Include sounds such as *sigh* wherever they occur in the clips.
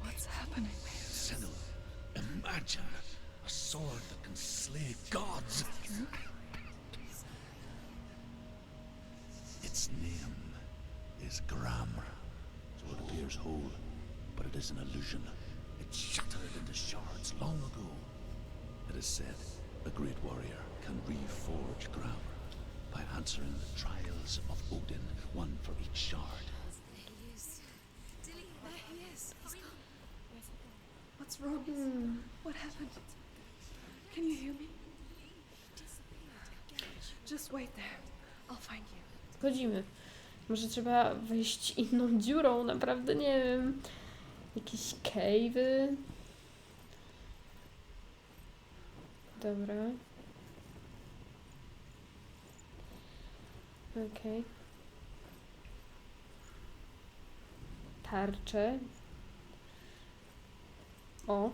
What's happening? Senua, imagine a sword that can slay gods. Its name is Gram, so it appears whole, but it is an illusion. It shattered into shards long ago. It is said a great warrior can reforge Gram by answering the trials of Odin, one for each shard. What's wrong? What happened? Can you hear me? Just wait there. I'll find you. Wchodzimy. Może trzeba wejść inną dziurą, naprawdę nie wiem. Jakieś cave'y. Dobra. Okej. Tarcze. O,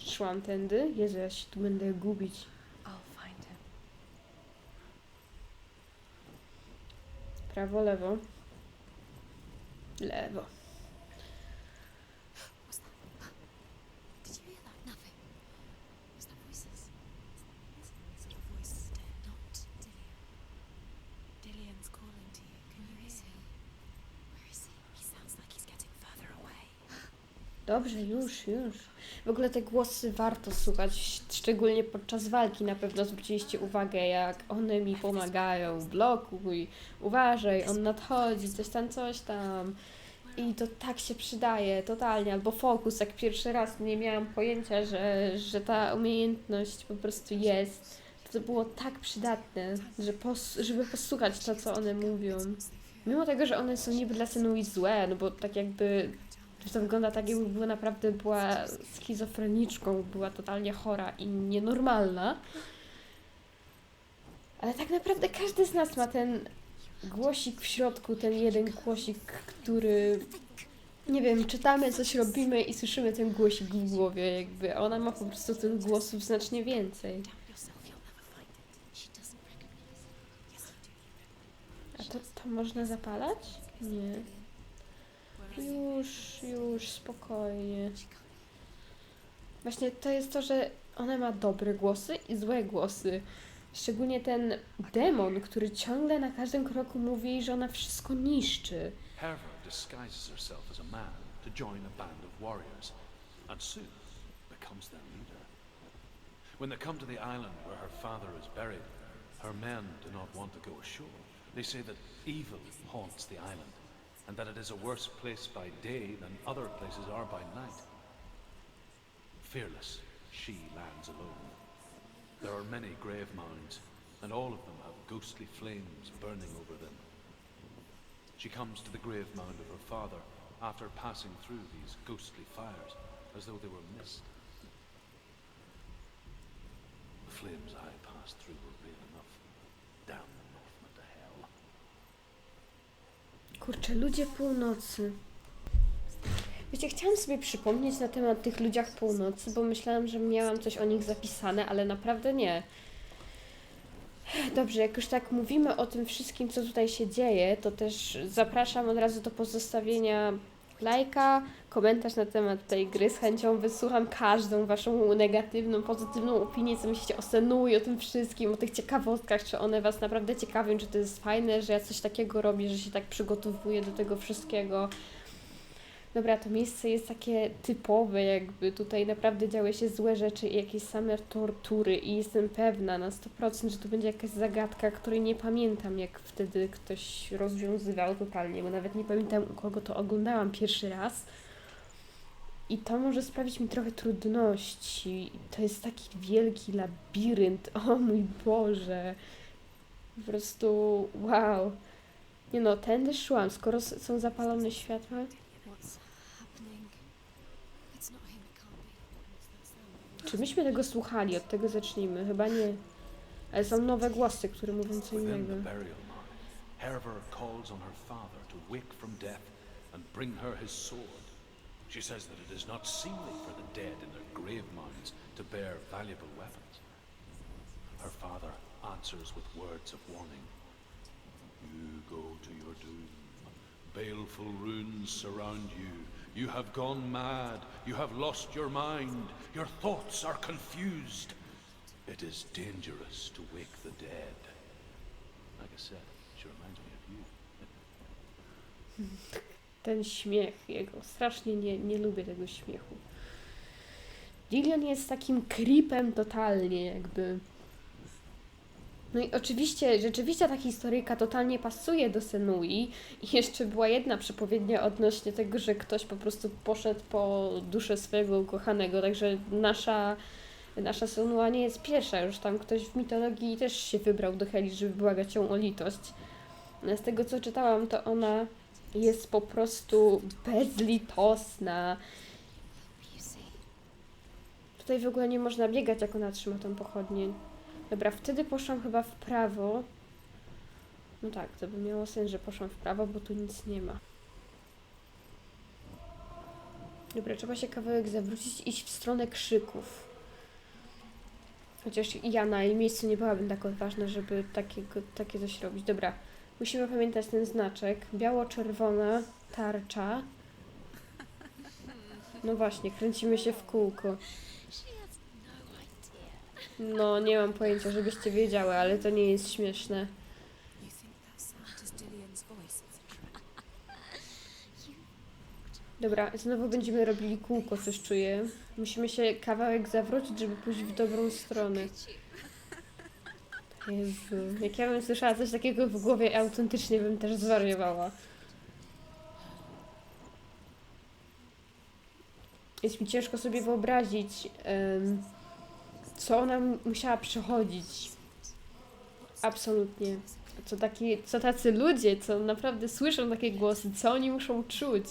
szłam tędy. Jezu, ja się tu będę gubić. I'll find him. Prawo, lewo. Lewo. Did you hear that? Nothing. Was that voices? Is it a voice? Not Dillian. Dillian's calling to you. Can you hear him? Where is he? He sounds like he's getting further away. Dobrze, już, już. W ogóle te głosy warto słuchać, szczególnie podczas walki. Na pewno zwróciliście uwagę, jak one mi pomagają. Blokuj, uważaj, on nadchodzi, coś tam, coś tam. I to tak się przydaje, totalnie. Albo fokus, jak pierwszy raz nie miałam pojęcia, że, że ta umiejętność po prostu jest. To, było tak przydatne, że pos, żeby posłuchać to, co one mówią. Mimo tego, że one są niby dla Senui złe, no bo tak jakby to wygląda tak, jakby była naprawdę była schizofreniczką, była totalnie chora i nienormalna. Ale tak naprawdę każdy z nas ma ten głosik w środku, ten jeden głosik, który nie wiem, czytamy, coś robimy i słyszymy ten głosik w głowie, jakby ona ma po prostu tych głosów znacznie więcej. A to, to można zapalać? Nie. Już, już, spokojnie. Właśnie to jest to, że ona ma dobre głosy i złe głosy. Szczególnie ten demon, który ciągle na każdym kroku mówi że ona wszystko niszczy. Herva disguises herself as a man to join a band of warriors, and soon becomes their leader. When they come to the island where her father is buried, her men do not want to go ashore. They say that evil haunts the island, and that it is a worse place by day than other places are by night. Fearless, she lands alone. There are many grave mounds, and all of them have ghostly flames burning over them. She comes to the grave mound of her father after passing through these ghostly fires as though they were mist. The flames I passed through Kurczę, ludzie północy. Wiecie, chciałam sobie przypomnieć na temat tych ludziach północy, bo myślałam, że miałam coś o nich zapisane, ale naprawdę nie. Dobrze, jak już tak mówimy o tym wszystkim, co tutaj się dzieje, to też zapraszam od razu do pozostawienia lajka, komentarz na temat tej gry. Z chęcią wysłucham każdą waszą negatywną, pozytywną opinię, co myślicie o Senui, o tym wszystkim, o tych ciekawostkach, czy one was naprawdę ciekawią, czy to jest fajne, że ja coś takiego robię, że się tak przygotowuję do tego wszystkiego. Dobra, to miejsce jest takie typowe, jakby tutaj naprawdę działy się złe rzeczy i jakieś same tortury i jestem pewna na 100%, że to będzie jakaś zagadka, której nie pamiętam, jak wtedy ktoś rozwiązywał totalnie, bo nawet nie pamiętam, u kogo to oglądałam pierwszy raz. I to może sprawić mi trochę trudności. To jest taki wielki labirynt, *laughs* o mój Boże. Po prostu wow. Nie no, tędy szłam, skoro są zapalone światła. What's happening? It's not him, it can't be. Czy myśmy tego słuchali? Od tego zacznijmy. Chyba nie. Ale są nowe głosy, które mówią co innego. Herva calls on her father to wake from death and bring her his sword. She says that it is not seemly for the dead in their grave mounds to bear valuable weapons. Her father answers with words of warning. You go to your doom. Baleful runes surround you. You have gone mad. You have lost your mind. Your thoughts are confused. It is dangerous to wake the dead. Like I said, she reminds me of you. *laughs* Ten śmiech jego. Strasznie nie, nie lubię tego śmiechu. Dillion jest takim creepem totalnie, jakby. No i oczywiście, rzeczywiście ta historyjka totalnie pasuje do Senui. I jeszcze była jedna przepowiednia odnośnie tego, że ktoś po prostu poszedł po duszę swojego ukochanego, także nasza, nasza Senua nie jest pierwsza, już tam ktoś w mitologii też się wybrał do Heli, żeby błagać ją o litość. Z tego co czytałam, to ona jest po prostu bezlitosna. Tutaj w ogóle nie można biegać, jak ona trzyma tą pochodnię. Dobra, wtedy poszłam chyba w prawo. No tak, to by miało sens, że poszłam w prawo, bo tu nic nie ma. Dobra, trzeba się kawałek zawrócić iść w stronę krzyków. Chociaż ja na jej miejscu nie byłabym tak odważna, żeby takiego, takie coś robić. Dobra, musimy pamiętać ten znaczek. Biało-czerwona tarcza. No właśnie, kręcimy się w kółko. No nie mam pojęcia, żebyście wiedziały, ale to nie jest śmieszne. Dobra, znowu będziemy robili kółko, coś czuję. Musimy się kawałek zawrócić, żeby pójść w dobrą stronę. Jezu, jak ja bym słyszała coś takiego w głowie, autentycznie bym też zwariowała. Jest mi ciężko sobie wyobrazić, em, co ona musiała przechodzić. Absolutnie. Co, taki, co tacy ludzie, co naprawdę słyszą takie głosy, co oni muszą czuć.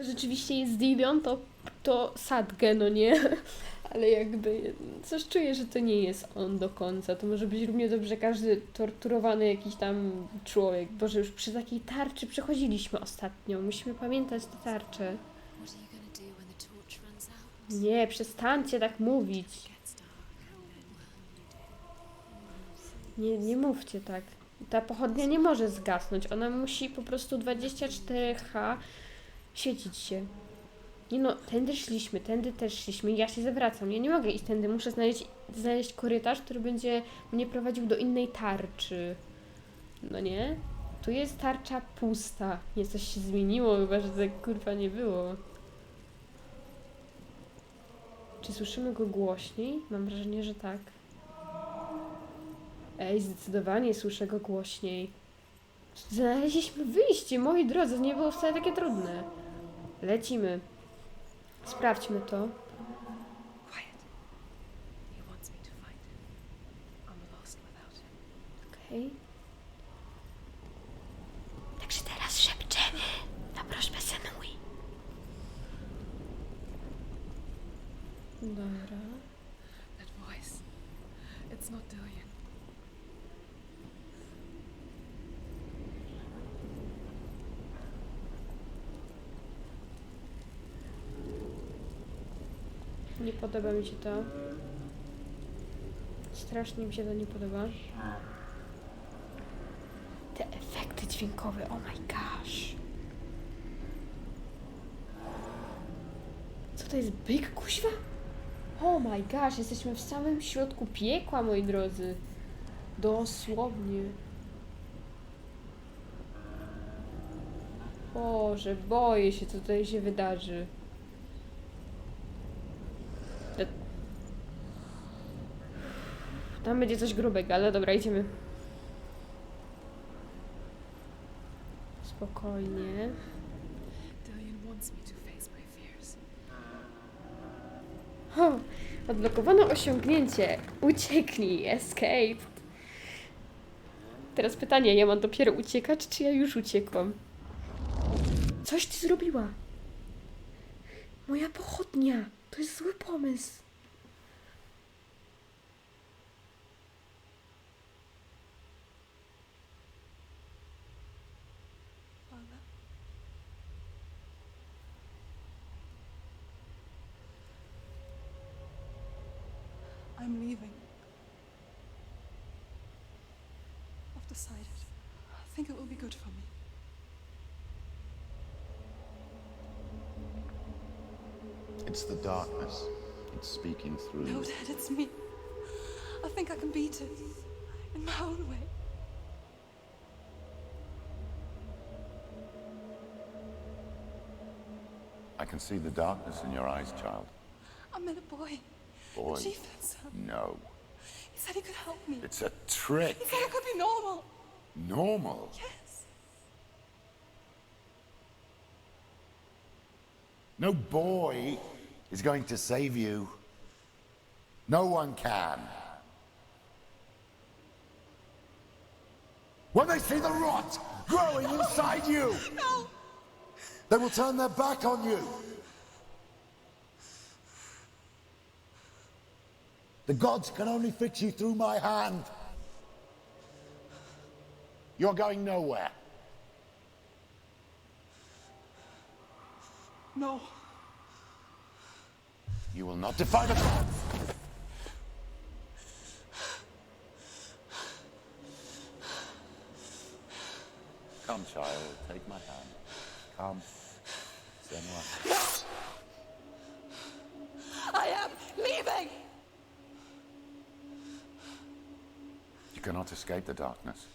Rzeczywiście jest Dillion, to, to Sadge, no nie? Ale jakby coś czuję, że to nie jest on do końca. To może być równie dobrze każdy torturowany jakiś tam człowiek. Boże, już przy takiej tarczy przechodziliśmy ostatnio. Musimy pamiętać te tarcze. Nie, przestańcie tak mówić. Nie, nie mówcie tak. Ta pochodnia nie może zgasnąć. Ona musi po prostu 24H świecić się. Nie no, tędy szliśmy, tędy też szliśmy. Ja się zawracam. Ja nie mogę iść tędy. Muszę znaleźć, znaleźć korytarz, który będzie mnie prowadził do innej tarczy. No nie? Tu jest tarcza pusta. Nie, coś się zmieniło, chyba że tak kurwa nie było. Czy słyszymy go głośniej? Mam wrażenie, że tak. Ej, zdecydowanie słyszę go głośniej. Znaleźliśmy wyjście, moi drodzy, nie było wcale takie trudne. Lecimy. Sprawdźmy to. Quiet. He wants me to fight. I'm lost without him. Okej. Także teraz szepczemy na prośbę Senui. Dobra. That voice. It's not Dillian. Nie podoba mi się to. Strasznie mi się to nie podoba. Te efekty dźwiękowe, oh my gosh. Co to jest byk, kuźwa? Oh my gosh, jesteśmy w samym środku piekła, moi drodzy. Dosłownie. Boże, boję się, co tutaj się wydarzy. Tam będzie coś grubego, ale dobra, idziemy. Spokojnie. Dillian wants me to face my fears. O, odblokowano osiągnięcie. Ucieknij, escape. Teraz pytanie, ja mam dopiero uciekać, czy ja już uciekłam? Coś ty zrobiła. Moja pochodnia. To jest zły pomysł. It's the darkness. It's speaking through No. Dad, it's me. I think I can beat it. In my own way. I can see the darkness in your eyes, child. I met a boy. Boy. The chief. No. He said he could help me. It's a trick. He said I could be normal. Normal. Yes. No boy is going to save you. No one can. When they see the rot growing inside you, No. they will turn their back on you. The gods can only fix you through my hand. You're going nowhere. No. You will not defy the gods. Come, child, take my hand. Come. Senua. I am leaving. You cannot escape the darkness.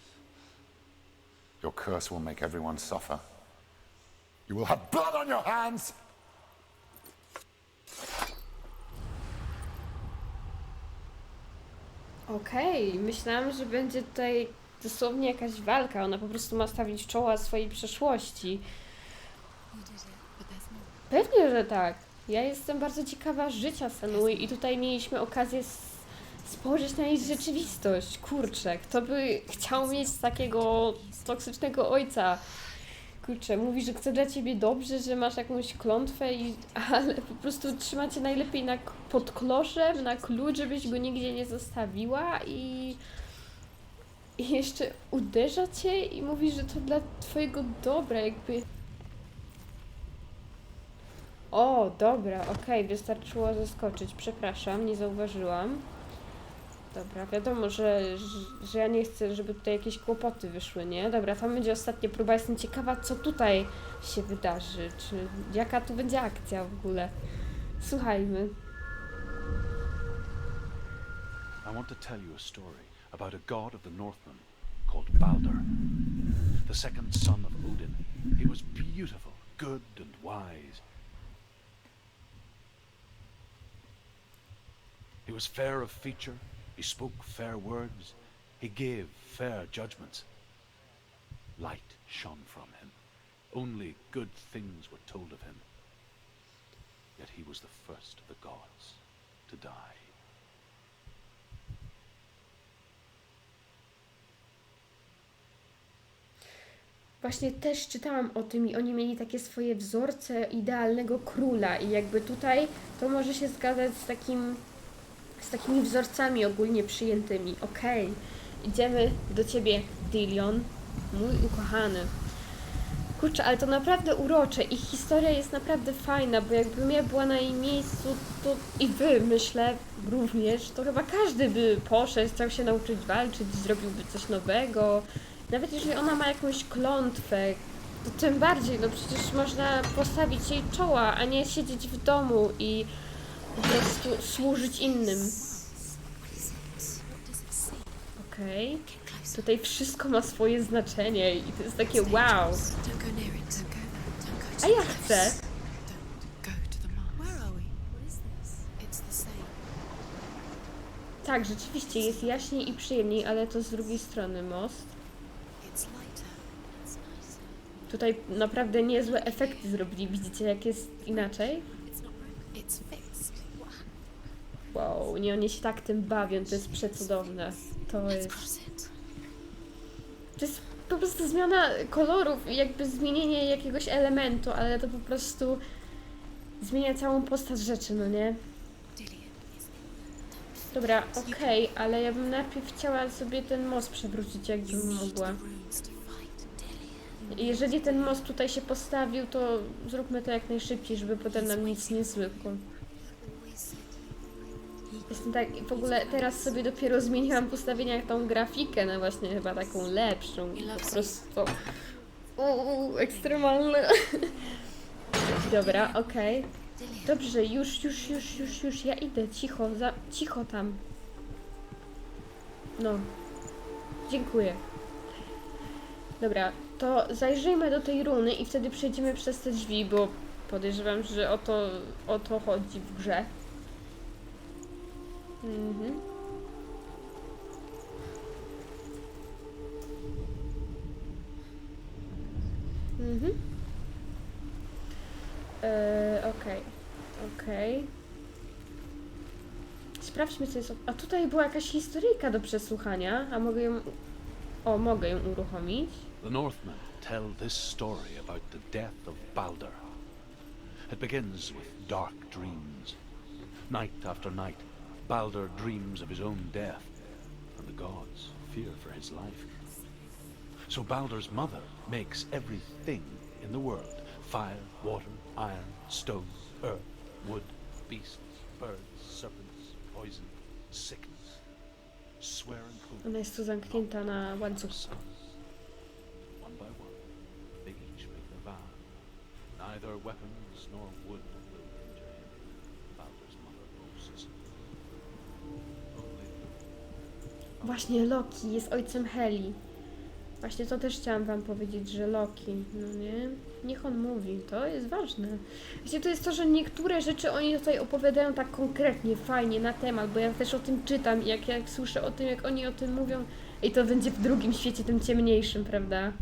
Your curse will make everyone suffer. You will have blood on your hands. Okej, myślałam, że będzie tutaj dosłownie jakaś walka. Ona po prostu ma stawić czoła swojej przeszłości. You did it, but there's more. Pewnie, że tak. Ja jestem bardzo ciekawa życia Senui i tutaj mieliśmy okazję s- spojrzeć na jej rzeczywistość. Kurczę, kto by chciał mieć takiego toksycznego ojca? Kurczę, mówi, że chce dla ciebie dobrze, że masz jakąś klątwę, i, ale po prostu trzyma cię najlepiej na, pod kloszem, na klucz, żebyś go nigdzie nie zostawiła i, i jeszcze uderza cię i mówi, że to dla twojego dobra, jakby... O, dobra, okej, wystarczyło zaskoczyć. Przepraszam, nie zauważyłam. Dobra, wiadomo, że, że, ja nie chcę, żeby tutaj jakieś kłopoty wyszły, nie? Dobra, tam będzie ostatnia próba. Jestem ciekawa, co tutaj się wydarzy. Czy jaka tu będzie akcja w ogóle? Słuchajmy. I want to tell you a story about a god of the Northmen called Balder, the second son of Odin. He was beautiful, good, and wise. He was fair of feature, he spoke fair words, he gave fair judgments. Light shone from him. Only good things were told of him. Yet he was the first of the gods to die. Właśnie też czytałam o tym i oni mieli takie swoje wzorce idealnego króla i jakby tutaj to może się zgadzać z takim z takimi wzorcami ogólnie przyjętymi. Okej, idziemy do ciebie, Dillion, mój ukochany. Kurczę, ale to naprawdę urocze. Ich historia jest naprawdę fajna, bo jakbym ja była na jej miejscu, to i wy, myślę, również, to chyba każdy by poszedł, chciał się nauczyć walczyć, zrobiłby coś nowego. Nawet jeżeli ona ma jakąś klątwę, to tym bardziej, no przecież można postawić jej czoła, a nie siedzieć w domu i po prostu służyć innym. Okej. Closer. Tutaj wszystko ma swoje znaczenie i to jest takie wow. A ja chcę. Tak, rzeczywiście jest jaśniej i przyjemniej, ale to z drugiej strony most. Tutaj naprawdę niezłe efekty zrobili. Widzicie, jak jest inaczej? It's not broken. It's fixed. What happened? Wow, nie, oni się tak tym bawią, to jest przecudowne. To jest, to jest po prostu zmiana kolorów jakby zmienienie jakiegoś elementu, ale to po prostu zmienia całą postać rzeczy, no nie? Dobra, okej, ale ja bym najpierw chciała sobie ten most przewrócić, jakbym mogła. Jeżeli ten most tutaj się postawił, to zróbmy to jak najszybciej, żeby potem nam nic nie zmykło. Jestem tak, w ogóle teraz sobie dopiero zmieniłam w ustawieniach tą grafikę na właśnie chyba taką lepszą. I po prostu... Uuu, ekstremalne. *laughs* Dobra, okej. Dobrze, już, już, już, już, już, ja idę, cicho, za, cicho tam. No. Dziękuję. Dobra, to zajrzyjmy do tej runy i wtedy przejdziemy przez te drzwi, bo podejrzewam, że o to, o to chodzi w grze. Mhm. Mhm. Eee, okej. Okej. Sprawdźmy, co jest. A tutaj była jakaś historyjka do przesłuchania, a mogę ją. O, mogę ją uruchomić. The Northmen tell this story about the death of Balder. It begins with dark dreams. Night after night, Balder dreams of his own death, and the gods fear for his life. So Balder's mother makes everything in the world fire, water, iron, stone, earth, wood, beasts, birds, serpents, poison, sickness. Swear and hope Ona jest tu zamknięta na łańcuch. sons. One by one, they each make the vow. Neither weapons nor wood Właśnie Loki jest ojcem Heli. Właśnie to też chciałam wam powiedzieć, że Loki, no nie? Niech on mówi, to jest ważne. Właśnie to jest to, że niektóre rzeczy oni tutaj opowiadają tak konkretnie, fajnie, na temat, bo ja też o tym czytam i jak, jak słyszę o tym, jak oni o tym mówią, i to będzie w drugim świecie, tym ciemniejszym, prawda?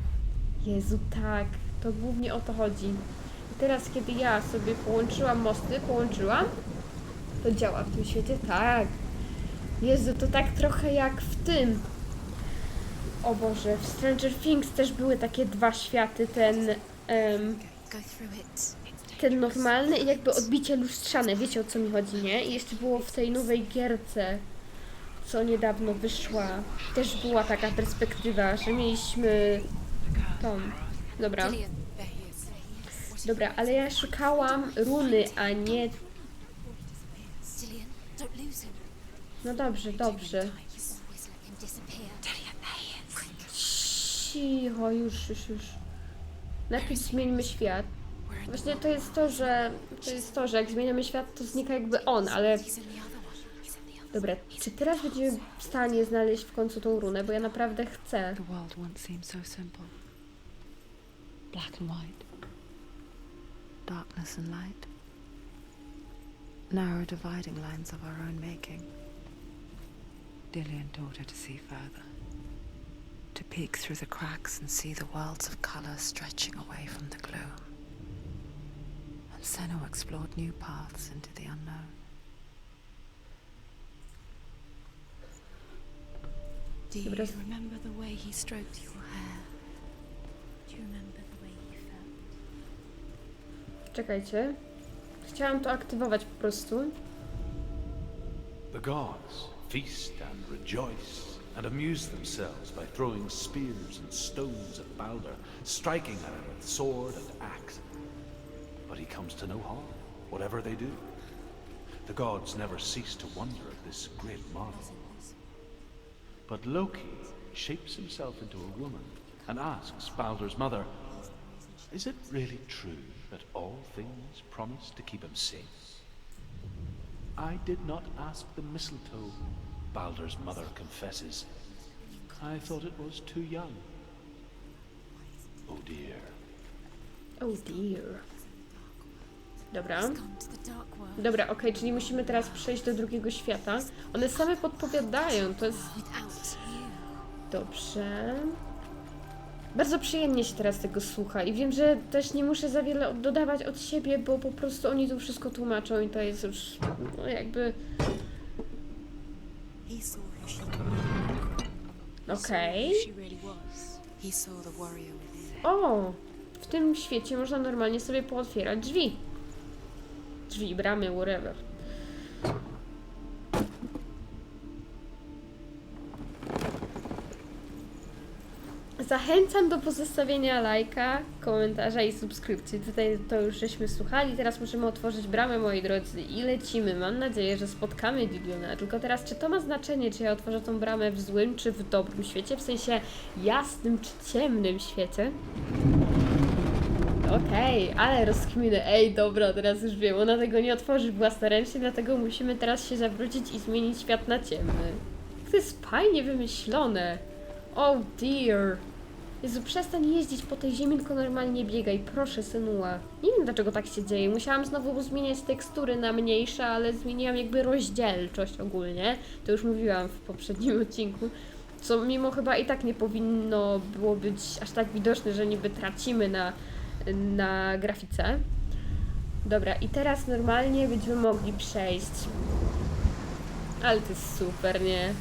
Jezu, tak, to głównie o to chodzi. I teraz, kiedy ja sobie połączyłam mosty, połączyłam, to działa w tym świecie? Tak. Jezu, to tak trochę jak w tym. O Boże, w Stranger Things też były takie dwa światy, ten, ten normalny i jakby odbicie lustrzane, wiecie o co mi chodzi, nie? I jeszcze było w tej nowej gierce, co niedawno wyszła, też była taka perspektywa, że mieliśmy tą, dobra, dobra, ale ja szukałam runy, a nie, Dillian, don't lose him. No dobrze, dobrze. Cicho, już, już, już. Najpierw zmieńmy świat. Właśnie to jest to, że to jest to, że jak zmieniamy świat, to znika jakby on, ale dobra, czy teraz będziemy w stanie znaleźć w końcu tą runę, bo ja naprawdę chcę. Black and white, darkness and light, narrow dividing lines of our own making. Dillian taught her to see further, to peek through the cracks and see the worlds of colour stretching away from the gloom. And Senna explored new paths into the unknown. Do you remember the way he stroked your hair? Do you remember the way he felt? Czekajcie. Chciałam to aktywować po prostu. The gods feast and rejoice and amuse themselves by throwing spears and stones at Balder, striking at him with sword and axe. But he comes to no harm, whatever they do. The gods never cease to wonder at this great marvel. But Loki shapes himself into a woman and asks Balder's mother, Is it really true that all things promise to keep him safe? I did not ask the mistletoe, Balder's mother confesses. I thought it was too young. Oh dear. Oh dear. Dobra. World Dobra, okej, czyli musimy teraz przejść do drugiego świata. One same podpowiadają, to jest. Dobrze. Bardzo przyjemnie się teraz tego słucha i wiem, że też nie muszę za wiele dodawać od siebie, bo po prostu oni tu wszystko tłumaczą i to jest już no jakby okej. within. O! W tym świecie można normalnie sobie pootwierać drzwi. Drzwi, bramy, whatever. Zachęcam do pozostawienia lajka, komentarza i subskrypcji. Tutaj to już żeśmy słuchali, teraz możemy otworzyć bramę, moi drodzy, i lecimy. Mam nadzieję, że spotkamy Diliona. Tylko teraz, czy to ma znaczenie, czy ja otworzę tą bramę w złym, czy w dobrym świecie? W sensie jasnym, czy ciemnym świecie? Okej, ale rozkminy. Ej, dobra, teraz już wiem. Ona tego nie otworzy własnoręcznie, dlatego musimy teraz się zawrócić i zmienić świat na ciemny. To jest fajnie wymyślone. Oh dear. Jezu, przestań jeździć po tej ziemi, tylko normalnie biegaj. Proszę, synuła. Nie wiem, dlaczego tak się dzieje. Musiałam znowu zmieniać tekstury na mniejsze, ale zmieniłam jakby rozdzielczość ogólnie. To już mówiłam w poprzednim odcinku. Co mimo chyba i tak nie powinno było być aż tak widoczne, że niby tracimy na, na grafice. Dobra, i teraz normalnie będziemy mogli przejść. Ale to jest super, nie?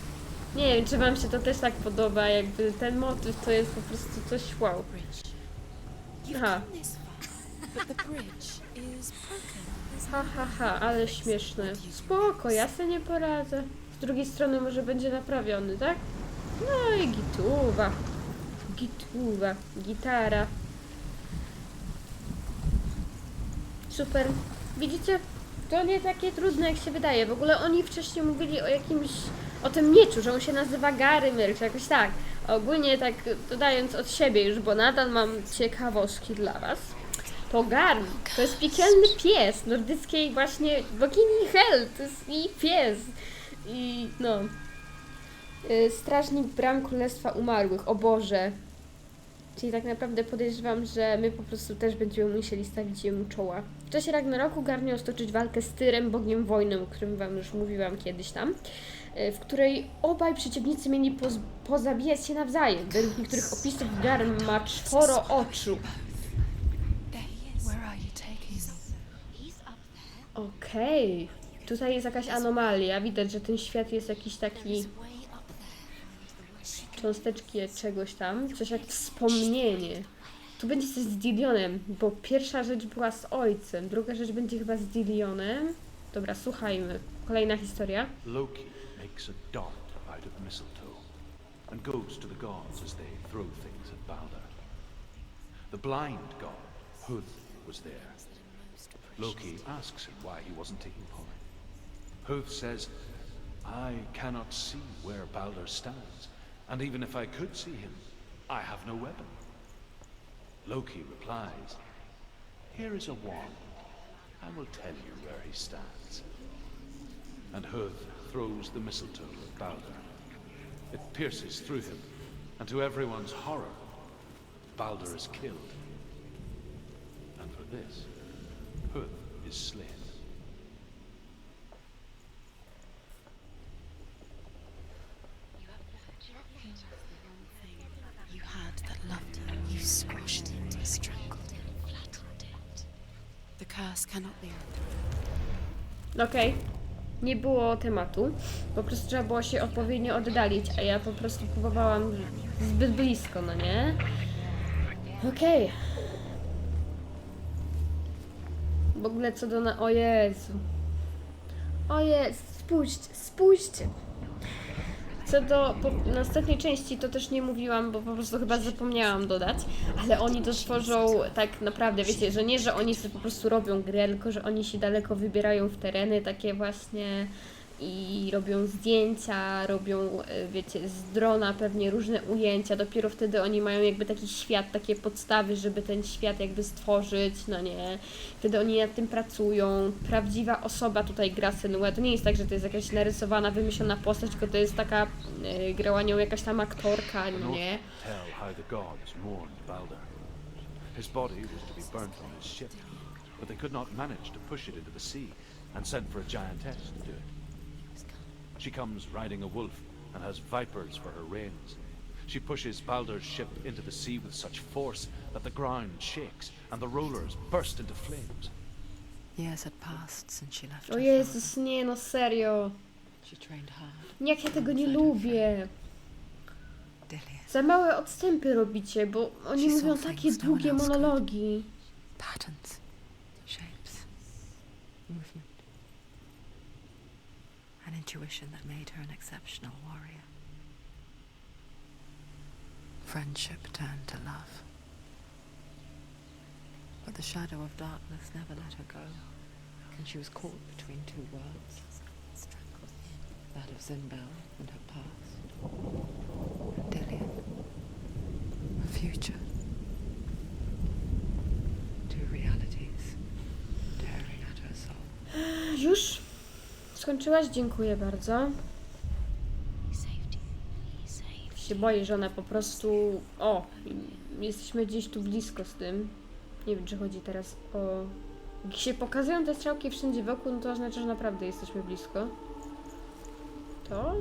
Nie wiem, czy wam się to też tak podoba, jakby ten motyw to jest po prostu coś wow. Aha. Ha, ha, ha, ale śmieszne. Spoko, ja sobie nie poradzę. Z drugiej strony może będzie naprawiony, tak? No i gituwa. Gituwa. Gitara. Super. Widzicie? To nie takie trudne, jak się wydaje. W ogóle oni wcześniej mówili o jakimś... O tym mieczu, że on się nazywa Garymir, czy jakoś tak. Ogólnie tak dodając od siebie już, bo nadal mam ciekawostki dla was. To Garm, to jest piekielny pies nordyckiej właśnie bogini Hel, to jest jej pies. I no. Y, Strażnik bram Królestwa Umarłych, o Boże. Czyli tak naprawdę podejrzewam, że my po prostu też będziemy musieli stawić jemu czoła. W czasie Ragnaroku Garm miał stoczyć walkę z Tyrem, bogiem wojny, o którym wam już mówiłam kiedyś tam, w której obaj przeciwnicy mieli poz- pozabijać się nawzajem. Według niektórych opisów Garm ma czworo oczu. Okej, tutaj jest jakaś anomalia. Widać, że ten świat jest jakiś taki cząsteczki czegoś tam, coś jak wspomnienie. Tu będzie coś z Didionem, bo pierwsza rzecz była z ojcem, druga rzecz będzie chyba z Didionem. Dobra, słuchajmy. Kolejna historia. Loki makes a dart out of mistletoe and goes to the gods as they throw things at Balder. The blind god, Hud, was there. Loki asks him why he wasn't taking part. Hud says, I cannot see where Balder stands, and even if I could see him, I have no weapon. Loki replies, Here is a wand. I will tell you where he stands. And Hud throws the mistletoe at Balder. It pierces through him, and to everyone's horror, Balder is killed. And for this, Hud is slain. You had that loved you. You squashed it, strangled it, flattened it. The curse cannot be undone. Okej. Nie było tematu. Po prostu trzeba było się odpowiednio oddalić, a ja po prostu próbowałam zbyt blisko, no nie? Okej. W ogóle co do na... O Jezu. O Jezu, spójrzcie, spójrzcie. Co do po, następnej części, to też nie mówiłam, bo po prostu chyba zapomniałam dodać, ale oni to tworzą tak naprawdę, wiecie, że nie, że oni sobie po prostu robią grę, tylko że oni się daleko wybierają w tereny takie właśnie i robią zdjęcia, robią, e, wiecie, z drona pewnie różne ujęcia, dopiero wtedy oni mają jakby taki świat, takie podstawy, żeby ten świat jakby stworzyć, no nie, wtedy oni nad tym pracują, prawdziwa osoba tutaj gra Senua, to nie jest tak, że to jest jakaś narysowana, wymyślona postać, tylko to jest taka, e, grała nią jakaś tam aktorka, no nie. His body was to be burnt on his ship, but they could not manage to push it into the sea and sent for a giantess to do it. She comes riding a wolf and has vipers for her reins. She pushes Balder's ship into the sea with such force that the ground shakes and the rollers burst into flames. Years had passed since she left o her Jezus, nie no, serio. She trained hard. jak ja tego nie lubię. Dillian. Za małe odstępy robicie, bo oni She mówią saw takie things no one długie monologi. Patterns. Shapes. Movement. An intuition that made her an exceptional warrior. friendship turned to love. But the shadow of darkness never let her go, and she was caught between two worlds that of Zinbel and her past, and Dillian, her future. Skończyłaś? Dziękuję bardzo. Się boję, że ona po prostu. O, jesteśmy gdzieś tu blisko z tym. Nie wiem, czy chodzi teraz o. Jak się pokazują te strzałki wszędzie wokół, no to oznacza, że naprawdę jesteśmy blisko. To?